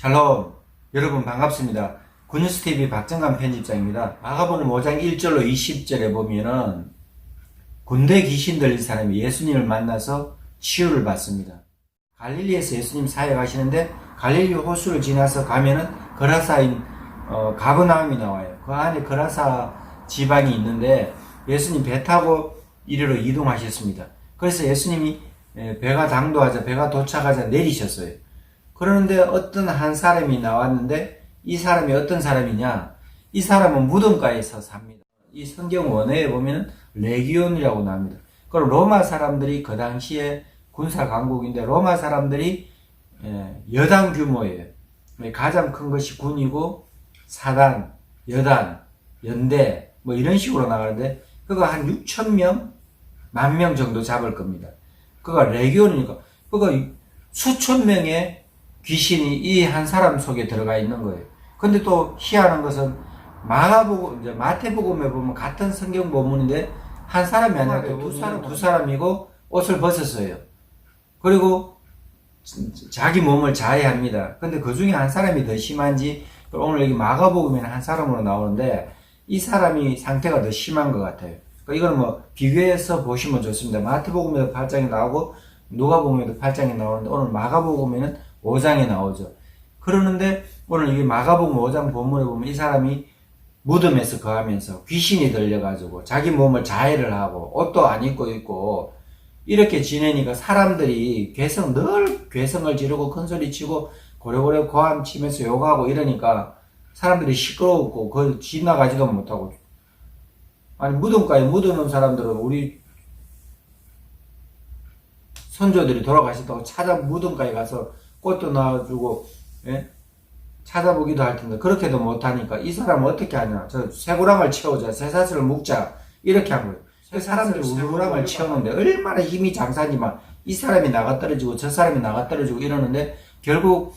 샬롬 여러분 반갑습니다. 군뉴스TV 박정감 편집장입니다. 마가복음 5장 1절로 20절에 보면은 군대 귀신 들린 사람이 예수님을 만나서 치유를 받습니다. 갈릴리에서 예수님 사역하시는데 갈릴리 호수를 지나서 가면은 거라사인 어, 가버나움이 나와요. 그 안에 거라사 지방이 있는데 예수님 배 타고 이리로 이동하셨습니다. 그래서 예수님이 에, 배가 당도하자 배가 도착하자 내리셨어요. 그러는데 어떤 한 사람이 나왔는데 이 사람이 어떤 사람이냐? 이 사람은 무덤가에서 삽니다. 이 성경 원어에 보면 레기온이라고 나옵니다. 그럼 로마 사람들이 그 당시에 군사 강국인데 로마 사람들이 예, 여단 규모예요. 가장 큰 것이 군이고 사단, 여단, 연대 뭐 이런 식으로 나가는데 그거 한 6천 명, 만 명 정도 잡을 겁니다. 그가 레기온이니까 그가 수천 명의 귀신이 이 한 사람 속에 들어가 있는 거예요. 근데 또 희한한 것은 마가복음, 이제 마태복음에 보면 같은 성경 본문인데 한 사람이 아니라 두 사람, 두 사람이고 옷을 벗었어요. 그리고 자기 몸을 자해합니다. 근데 그 중에 한 사람이 더 심한지 오늘 여기 마가복음에는 한 사람으로 나오는데 이 사람이 상태가 더 심한 것 같아요. 그러니까 이거는 뭐 비교해서 보시면 좋습니다. 마태복음에도 8장이 나오고 누가복음에도 8장이 나오는데 오늘 마가복음에는 5장에 나오죠. 그러는데 오늘 이 마가복음 5장 본문에 보면 이 사람이 무덤에서 거하면서 귀신이 들려가지고 자기 몸을 자해를 하고 옷도 안 입고 있고 이렇게 지내니까 사람들이 괴성 늘 괴성을 지르고 큰 소리 치고 고래고래 고함 치면서 욕하고 이러니까 사람들이 시끄러웠고 그 지나가지도 못하고 아니 무덤가에 묻어놓은 사람들은 우리 선조들이 돌아가셨다고 찾아 무덤가에 가서 꽃도 놔주고 예? 찾아보기도 할 텐데 그렇게도 못하니까 이 사람은 어떻게 하냐 저 쇠고랑을 채우자 쇠사슬을 묶자 이렇게 한 거예요 그 사람들이 우르랑을 채우는데 얼마나 힘이 장사지만 이 사람이 나가 떨어지고 저 사람이 나가 떨어지고 이러는데 결국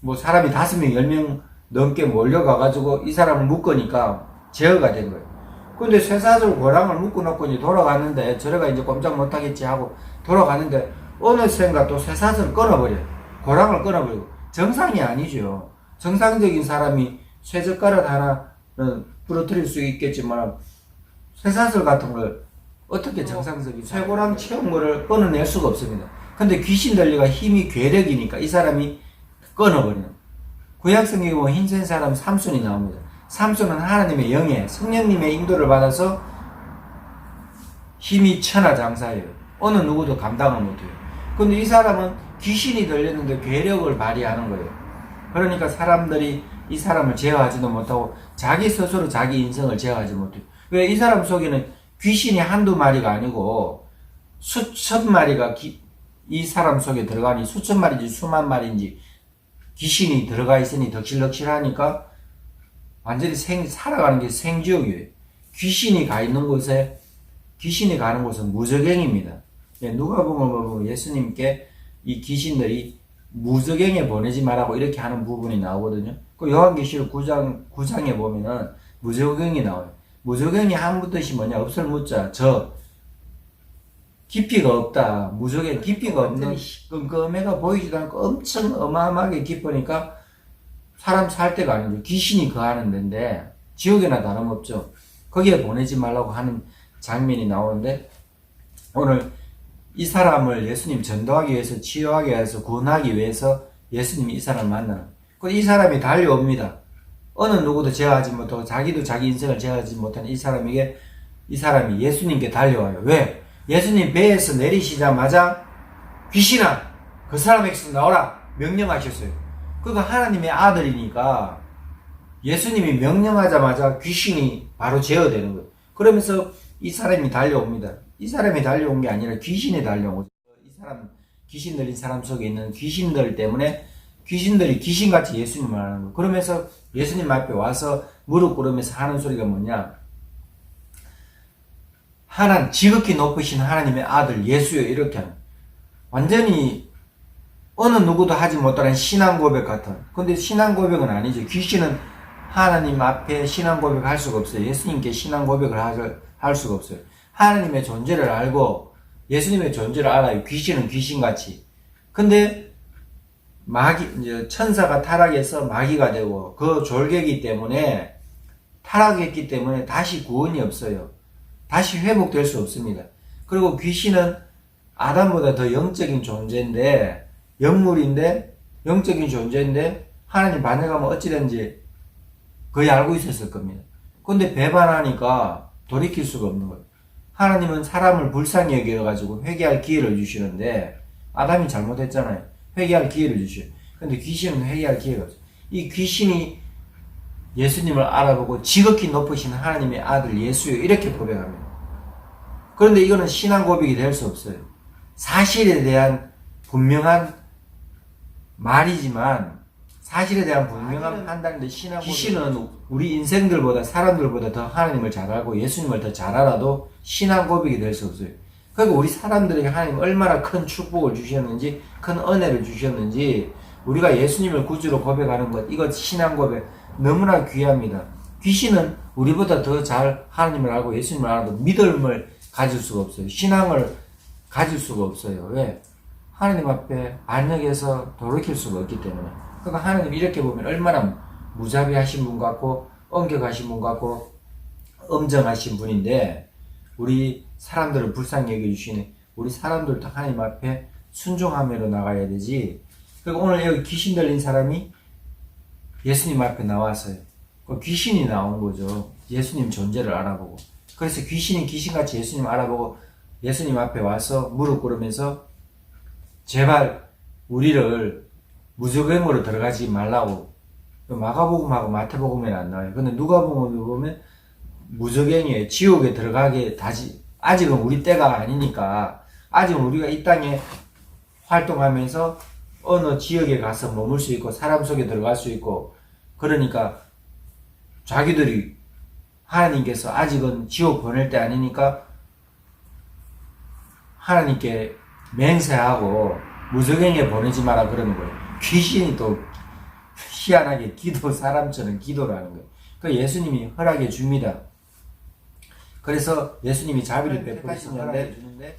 뭐 사람이 다섯 명, 열 명 넘게 몰려가가지고 이 사람을 묶으니까 제어가 된 거예요. 근데 쇠사슬 고랑을 묶어놓고 이제 돌아갔는데 저래가 이제 꼼짝 못하겠지 하고 돌아갔는데 어느샌가 또 쇠사슬을 끊어버려요. 고랑을 끊어버리고 정상이 아니죠. 정상적인 사람이 쇠젓가락 하나는 부러뜨릴 수 있겠지만 쇠사슬 같은 걸 어떻게 정상적인 쇠고랑 채운 거를 끊어낼 수가 없습니다. 근데 귀신 들리가 힘이 괴력이니까 이 사람이 끊어버리는. 구약성경에 보면 흰센 사람 삼손이 나옵니다. 삼손은 하나님의 영에 성령님의 인도를 받아서 힘이 천하장사예요. 어느 누구도 감당을 못해요. 근데 이 사람은 귀신이 들렸는데 괴력을 발휘하는 거예요. 그러니까 사람들이 이 사람을 제어하지도 못하고 자기 스스로 자기 인성을 제어하지 못해요. 왜 이 사람 속에는 귀신이 한두 마리가 아니고 수천 마리가 기- 이 사람 속에 들어가니 수천 마리인지 수만 마리인지 귀신이 들어가 있으니 덕실덕실하니까 완전히 생, 살아가는 게 생지옥이에요. 귀신이 가 있는 곳에, 귀신이 가는 곳은 무적행입니다. 예, 누가 보면 예수님께 이 귀신들이 무적행에 보내지 말라고 이렇게 하는 부분이 나오거든요. 그 요한계시록 9장, 9장에 보면은 무적행이 나와요. 무적행이 한 뜻이 뭐냐? 없을 무자, 저. 깊이가 없다. 무적행 깊이가 없는 끔끔해가 보이지도 않고 엄청 어마어마하게 깊으니까 사람 살 데가 아니죠. 귀신이 거하는 데인데 지옥이나 다름없죠. 거기에 보내지 말라고 하는 장면이 나오는데 오늘 이 사람을 예수님 전도하기 위해서 치유하기 위해서 구원하기 위해서 예수님이 이 사람을 만나는 그이 사람이 달려옵니다. 어느 누구도 제어하지 못하고 자기도 자기 인생을 제어하지 못하는 이 사람에게 이 사람이 예수님께 달려와요. 왜? 예수님 배에서 내리시자마자 귀신아 그 사람에게서 나오라 명령하셨어요. 그가 하나님의 아들이니까 예수님이 명령하자마자 귀신이 바로 제어되는 거예요. 그러면서 이 사람이 달려옵니다. 이 사람이 달려온 게 아니라 귀신이 달려온 거죠. 이 사람 귀신 들린 사람 속에 있는 귀신들 때문에 귀신들이 귀신같이 예수님을 하는 거예요. 그러면서 예수님 앞에 와서 무릎 꿇으면서 하는 소리가 뭐냐? 하나님 지극히 높으신 하나님의 아들 예수요 이렇게 하는 완전히 어느 누구도 하지 못하는 신앙 고백 같은 근데 신앙 고백은 아니죠 귀신은 하나님 앞에 신앙 고백 할 수가 없어요 예수님께 신앙 고백을 할, 할 수가 없어요 하나님의 존재를 알고 예수님의 존재를 알아요 귀신은 귀신같이 근데 마귀 이제 천사가 타락해서 마귀가 되고 그 졸개기 때문에 타락했기 때문에 다시 구원이 없어요. 다시 회복될 수 없습니다. 그리고 귀신은 아담보다 더 영적인 존재인데 영물인데 영적인 존재인데 하나님 반역하면 어찌된지 거의 알고 있었을 겁니다. 근데 배반하니까 돌이킬 수가 없는 거예요. 하나님은 사람을 불쌍히 여겨가지고 회개할 기회를 주시는데 아담이 잘못했잖아요. 회개할 기회를 주셔요. 근데 귀신은 회개할 기회가 없어요. 이 귀신이 예수님을 알아보고 지극히 높으신 하나님의 아들 예수요 이렇게 고백합니다. 그런데 이거는 신앙 고백이 될 수 없어요. 사실에 대한 분명한 말이지만 사실에 대한 분명한 판단인데 신앙 귀신은 우리 인생들보다 사람들보다 더 하나님을 잘 알고 예수님을 더 잘 알아도 신앙 고백이 될 수 없어요. 그리고 우리 사람들에게 하나님 얼마나 큰 축복을 주셨는지 큰 은혜를 주셨는지 우리가 예수님을 구주로 고백하는 것 이것 신앙 고백 너무나 귀합니다. 귀신은 우리보다 더 잘 하나님을 알고 예수님을 알아도 믿음을 가질 수가 없어요. 신앙을 가질 수가 없어요. 왜? 하나님 앞에 반역해서 돌이킬 수가 없기 때문에. 그러니까 하나님 이렇게 보면 얼마나 무자비하신 분 같고 엄격하신 분 같고 엄정하신 분인데 우리 사람들을 불쌍히 여겨주시는 우리 사람들도 하나님 앞에 순종함으로 나가야 되지. 그리고 오늘 여기 귀신 들린 사람이 예수님 앞에 나왔어요. 그 귀신이 나온 거죠. 예수님 존재를 알아보고. 그래서 귀신이 귀신같이 예수님 알아보고 예수님 앞에 와서 무릎 꿇으면서 제발 우리를 무적행으로 들어가지 말라고 마가복음하고 마태복음에는 안 나와요. 근데 누가복음에 보면 무적행에 지옥에 들어가게 다시 아직은 우리 때가 아니니까 아직은 우리가 이 땅에 활동하면서 어느 지역에 가서 머물 수 있고 사람 속에 들어갈 수 있고 그러니까 자기들이 하나님께서 아직은 지옥 보낼 때 아니니까 하나님께 맹세하고 무적행에 보내지 마라 그러는 거예요. 귀신이 또 희한하게 기도 사람처럼 기도를 하는 거예요. 그 예수님이 허락해 줍니다. 그래서 예수님이 자비를 베푸시는데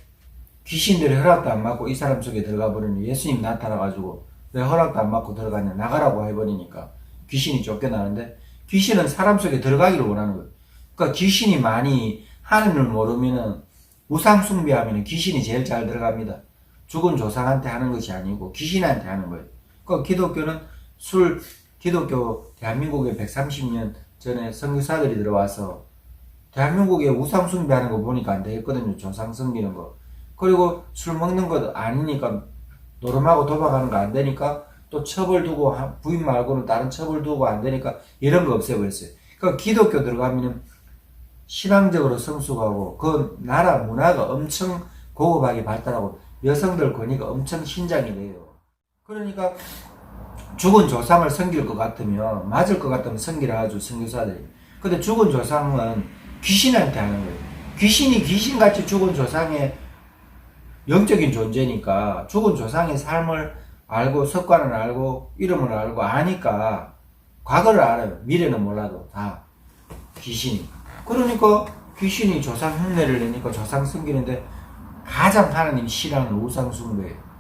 귀신들이 허락도 안 받고 이 사람 속에 들어가 버리니 예수님 나타나가지고 왜 허락도 안 받고 들어가냐 나가라고 해버리니까 귀신이 쫓겨나는데 귀신은 사람 속에 들어가기를 원하는 거예요. 그러니까 귀신이 많이 하나님을 모르면은 우상 숭배하면 귀신이 제일 잘 들어갑니다. 죽은 조상한테 하는 것이 아니고 귀신한테 하는 거예요. 그 기독교는 술 기독교 대한민국에 130년 전에 선교사들이 들어와서 대한민국에 우상 숭배하는 거 보니까 안 되겠거든요. 조상 섬기는 거. 그리고 술 먹는 것 아니니까 노름하고 도박하는 거 안 되니까 또 처벌 두고 부인 말고는 다른 처벌 두고 안 되니까 이런 거 없애버렸어요. 그러니까 기독교 들어가면은 신앙적으로 성숙하고 그 나라 문화가 엄청 고급하게 발달하고 여성들 권위가 엄청 신장이 돼요. 그러니까 죽은 조상을 섬길 것 같으면 맞을 것 같으면 섬기라 하죠 선교사들이. 근데 죽은 조상은 귀신한테 하는 거예요. 귀신이 귀신같이 죽은 조상의 영적인 존재니까 죽은 조상의 삶을 알고 습관을 알고 이름을 알고 아니까 과거를 알아요. 미래는 몰라도 다 귀신이. 그러니까 귀신이 조상 흉내를 내니까 조상 섬기는데 가장 하나님 싫어하는 우상 숭배예요.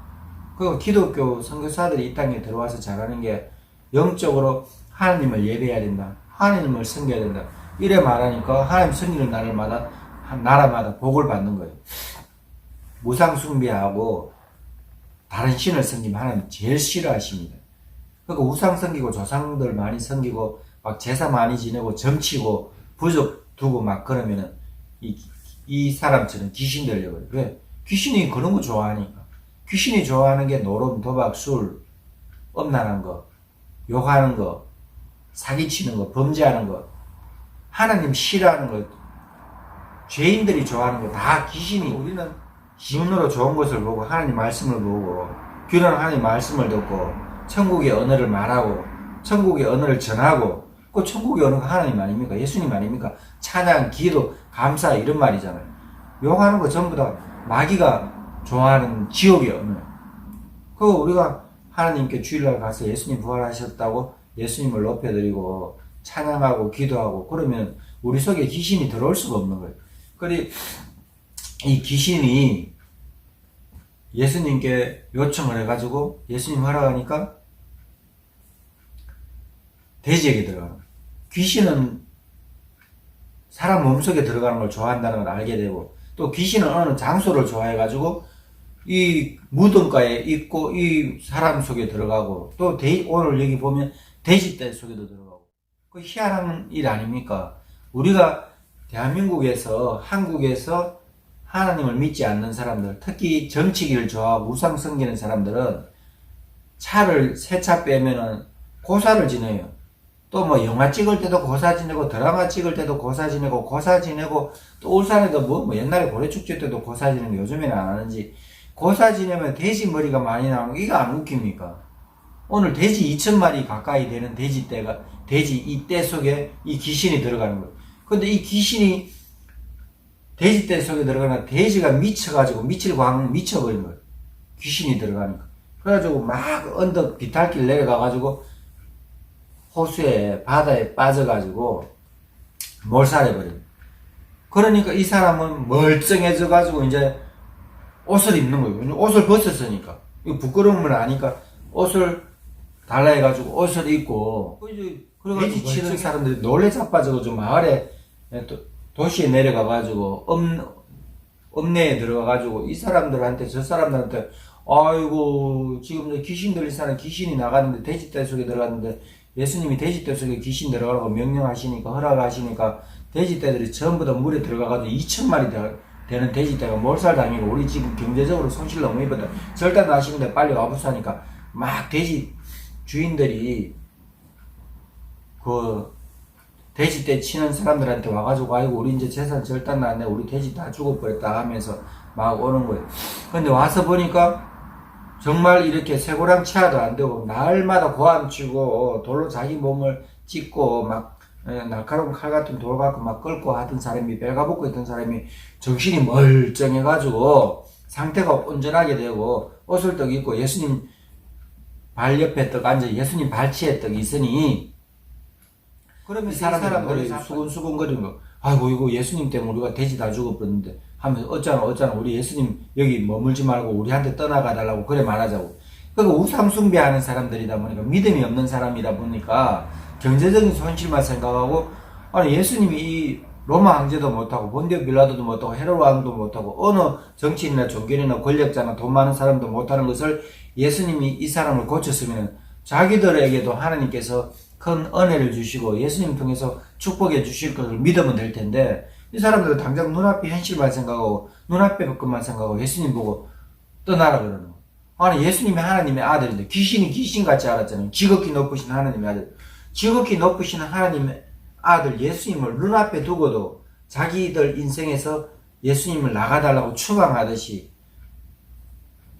그 기독교 선교사들이 이 땅에 들어와서 잘하는 게 영적으로 하나님을 예배해야 된다. 하나님을 섬겨야 된다. 이래 말하니까 하나님 섬기는 날마다 나라마다 복을 받는 거예요. 무상 숭배하고 다른 신을 섬기면 하나님 제일 싫어하십니다. 그러니까 우상 섬기고 조상들 많이 섬기고 막 제사 많이 지내고 점치고 부적 두고 막 그러면은 이, 이 사람처럼 귀신 되려고요. 왜? 귀신이 그런 거 좋아하니까. 귀신이 좋아하는 게 노름, 도박, 술, 엄난한 거, 욕하는 거, 사기치는 거, 범죄하는 거, 하나님 싫어하는 거, 죄인들이 좋아하는 거 다 귀신이 우리는 눈으로 좋은 것을 보고 하나님 말씀을 보고 귀는 하나님 말씀을 듣고 천국의 언어를 말하고 천국의 언어를 전하고 그 천국의 언어가 하나님 아닙니까? 예수님 아닙니까? 찬양, 기도, 감사 이런 말이잖아요. 욕하는 거 전부 다 마귀가 좋아하는 지옥의 언어. 그 우리가 하나님께 주일날 가서 예수님 부활하셨다고 예수님을 높여드리고 찬양하고 기도하고 그러면 우리 속에 귀신이 들어올 수가 없는 거예요. 그리 이 귀신이 예수님께 요청을 해가지고 예수님 하라고 하니까 돼지에게 들어가는 거예요. 귀신은 사람 몸속에 들어가는 걸 좋아한다는 걸 알게 되고 또 귀신은 어느 장소를 좋아해가지고 이 무덤가에 있고 이 사람 속에 들어가고 또 돼- 오늘 여기 보면 돼지떼 속에도 들어가고 그 희한한 일 아닙니까? 우리가 대한민국에서 한국에서 하나님을 믿지 않는 사람들 특히 정치기를 좋아하고 우상 섬기는 사람들은 차를 세 차 빼면은 고사를 지내요. 또 뭐 영화 찍을 때도 고사 지내고 드라마 찍을 때도 고사 지내고 고사 지내고 또 울산에도 뭐, 뭐 옛날에 고래축제 때도 고사 지내고 요즘에는 안 하는지 고사 지내면 돼지 머리가 많이 나오는 거 이거 안 웃깁니까? 오늘 돼지 2천 마리 가까이 되는 돼지 떼가 돼지 이 떼 속에 이 귀신이 들어가는 거예요. 근데 이 귀신이 돼지 떼 속에 들어가는 돼지가 미쳐가지고 미칠 광 미쳐버린 거예요. 귀신이 들어가는 거. 그래가지고 막 언덕 비탈길 내려가가지고 호수에 바다에 빠져가지고 몰살해버려요. 그러니까 이 사람은 멀쩡해져가지고 이제 옷을 입는 거예요. 옷을 벗었으니까. 이거 부끄러움을 아니까 옷을 달라 해가지고 옷을 입고 그래가지고 돼지 치는 사람들이 놀래 자빠져가지고 마을에 또 도시에 내려가가지고 읍, 읍내에 들어가가지고 이 사람들한테 저 사람들한테 아이고 지금 귀신 들린 사람 귀신이 나갔는데 돼지떼 속에 들어갔는데 예수님이 돼지떼 속에 귀신 들어가라고 명령하시니까 허락하시니까 돼지떼들이 전부 다 물에 들어가가지고 2천 마리 되- 되는 돼지떼가 몰살당이고 우리 지금 경제적으로 손실 너무 입었다. 절단 나시는데 빨리 와보사니까 막 돼지 주인들이 그 돼지 떼 치는 사람들한테 와가지고 아이고 우리 이제 재산 절단 났네. 우리 돼지 다 죽어버렸다 하면서 막 오는 거예요. 근데 와서 보니까 정말 이렇게 쇠고랑 치아도 안 되고 날마다 고함 치고 돌로 자기 몸을 찢고 막 에, 날카로운 칼 같은 돌 갖고 막 끌고 하던 사람이 배가 붙고 있던 사람이 정신이 멀쩡해가지고 상태가 온전하게 되고 옷을 떡 입고 예수님 발 옆에 떡 앉아 예수님 발치에 떡 있으니 그러면 이 사람들이 수근수근거리는 거. 아이고 이거 예수님 때문에 우리가 돼지 다 죽어버렸는데. 하면서 어쩌나 어쩌나 우리 예수님 여기 머물지 말고 우리한테 떠나가 달라고 그래 말하자고. 그러니까 우상 숭배하는 사람들이다 보니까 믿음이 없는 사람이다 보니까 경제적인 손실만 생각하고 아니 예수님이 이 로마 황제도 못하고 본디오 빌라도도 못하고 헤롯 왕도 못하고 어느 정치인이나 종교인이나 권력자나 돈 많은 사람도 못하는 것을 예수님이 이 사람을 고쳤으면 자기들에게도 하나님께서 큰 은혜를 주시고 예수님 통해서 축복해 주실 것을 믿으면 될 텐데 이 사람들은 당장 눈앞에 현실만 생각하고 눈앞에 것만 생각하고 예수님 보고 떠나라 그러는 거예요. 아니 예수님이 하나님의 아들인데 귀신이 귀신같이 알았잖아요. 지극히 높으신 하나님의 아들. 지극히 높으신 하나님의 아들 예수님을 눈앞에 두고도 자기들 인생에서 예수님을 나가달라고 추방하듯이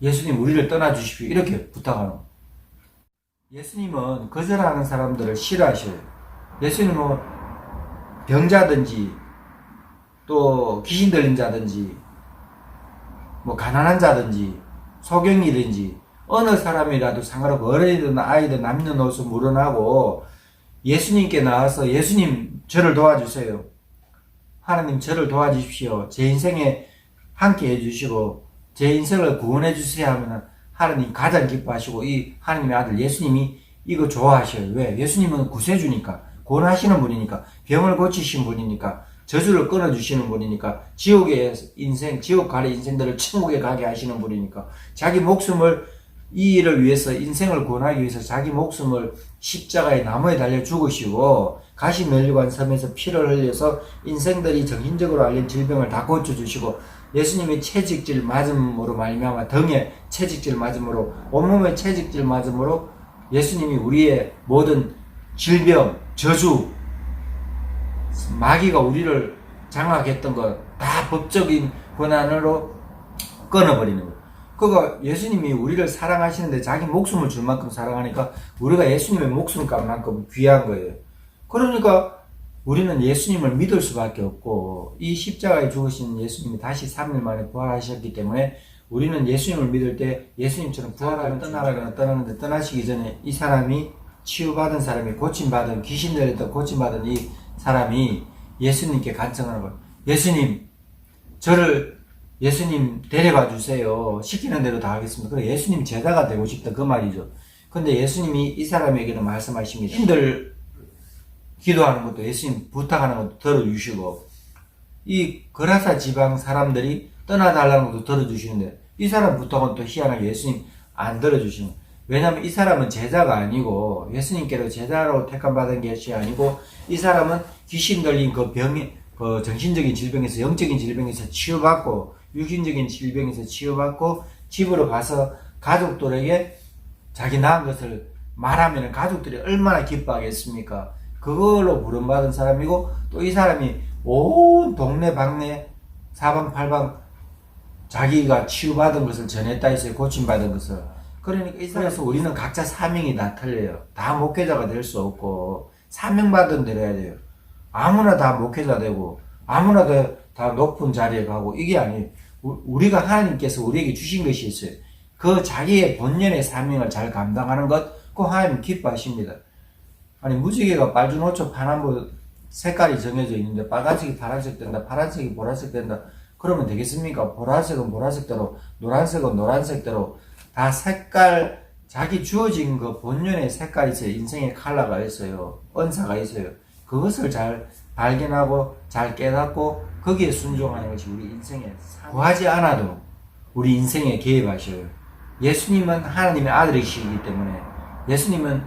예수님 우리를 떠나주십시오 이렇게 부탁하는. 예수님은 거절하는 사람들을 싫어하셔요. 예수님은 병자든지 또 귀신 들린 자든지 뭐 가난한 자든지 소경이든지 어느 사람이라도 상관없고 어린이든 아이든 남녀노소 물어나고 예수님께 나와서 예수님 저를 도와주세요. 하나님 저를 도와주십시오. 제 인생에 함께 해주시고 제 인생을 구원해 주세요 하면 하나님 가장 기뻐하시고 이 하나님의 아들 예수님이 이거 좋아하셔요. 왜? 예수님은 구세주니까 구원하시는 분이니까 병을 고치신 분이니까 저주를 끊어주시는 분이니까 지옥의 인생, 지옥 가래 인생들을 천국에 가게 하시는 분이니까 자기 목숨을 이 일을 위해서 인생을 구원하기 위해서 자기 목숨을 십자가에 나무에 달려 죽으시고 가시 멸류관 섬에서 피를 흘려서 인생들이 정신적으로 알린 질병을 다 고쳐주시고 예수님이 채직질 맞음으로 말미암아 등에 채직질 맞음으로 온몸에 채직질 맞음으로 예수님이 우리의 모든 질병, 저주, 마귀가 우리를 장악했던 것 다 법적인 권한으로 끊어버리는 거예요. 그거 예수님이 우리를 사랑하시는데 자기 목숨을 줄 만큼 사랑하니까 우리가 예수님의 목숨 값 만큼 귀한 거예요. 그러니까 우리는 예수님을 믿을 수밖에 없고 이 십자가에 죽으신 예수님이 다시 3일 만에 부활하셨기 때문에 우리는 예수님을 믿을 때 예수님처럼 부활하면 떠나라거나 떠나는데 떠나시기 전에 이 사람이 치유받은 사람이 고침받은 귀신 들렸다 고침받은 이 사람이 예수님께 간청하는 거예요. 예수님 저를 예수님 데려가 주세요. 시키는 대로 다 하겠습니다. 그래 예수님 제자가 되고 싶다 그 말이죠. 근데 예수님이 이 사람에게는 말씀하십니다. 신들 기도하는 것도 예수님 부탁하는 것도 들어주시고 이 거라사 지방 사람들이 떠나달라는 것도 들어주시는데 이 사람 부탁은 또 희한하게 예수님 안 들어주시는. 왜냐하면 이 사람은 제자가 아니고 예수님께로 제자로 택함 받은 것이 아니고 이 사람은 귀신 들린 그 병이 그 정신적인 질병에서 영적인 질병에서 치유받고 육신적인 질병에서 치유받고 집으로 가서 가족들에게 자기 낳은 것을 말하면 가족들이 얼마나 기뻐하겠습니까? 그걸로 부름받은 사람이고 또 이 사람이 온 동네 방네 사방팔방 자기가 치유받은 것을 전했다 했어요. 고침받은 것을. 그러니까 이 사람에서 우리는 각자 사명이 다 틀려요. 다 목회자가 될 수 없고 사명받은 대로 해야 돼요. 아무나 다 목회자 되고 아무나 다, 다 높은 자리에 가고 이게 아니에요. 우- 우리가 하나님께서 우리에게 주신 것이 있어요. 그 자기의 본연의 사명을 잘 감당하는 것, 그 하나님 기뻐하십니다. 아니 무지개가 빨주노초 파란보 색깔이 정해져 있는데 빨간색이 파란색 된다, 파란색이 보라색 된다. 그러면 되겠습니까? 보라색은 보라색대로, 노란색은 노란색대로 다 색깔 자기 주어진 그 본연의 색깔이 있어요. 인생의 컬러가 있어요. 언사가 있어요. 그것을 잘 발견하고 잘 깨닫고 거기에 순종하는 것이 우리 인생의 삶. 구하지 않아도 우리 인생에 개입하셔요. 예수님은 하나님의 아들이시기 때문에 예수님은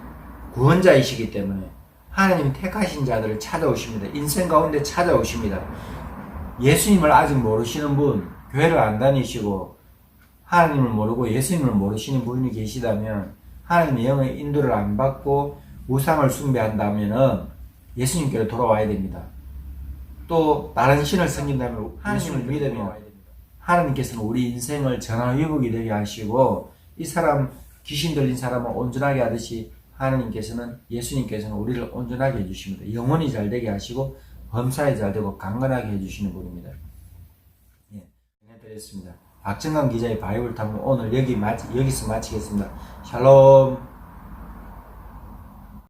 구원자이시기 때문에 하나님 택하신 자들을 찾아오십니다. 인생 가운데 찾아오십니다. 예수님을 아직 모르시는 분, 교회를 안 다니시고 하나님을 모르고 예수님을 모르시는 분이 계시다면 하나님의 영의 인도를 안 받고 우상을 숭배한다면은 예수님께로 돌아와야 됩니다. 또 다른 신을 섬긴다면 하나님을 믿으면 하나님께서는 우리 인생을 전화위복이 되게 하시고 이 사람 귀신 들린 사람을 온전하게 하듯이 하나님께서는 예수님께서는 우리를 온전하게 해주십니다. 영혼이 잘 되게 하시고 범사에 잘 되고 강건하게 해주시는 분입니다. 예, 해드렸습니다. 박정강 기자의 바이블 탐구 오늘 여기 마치, 여기서 마치겠습니다. 샬롬.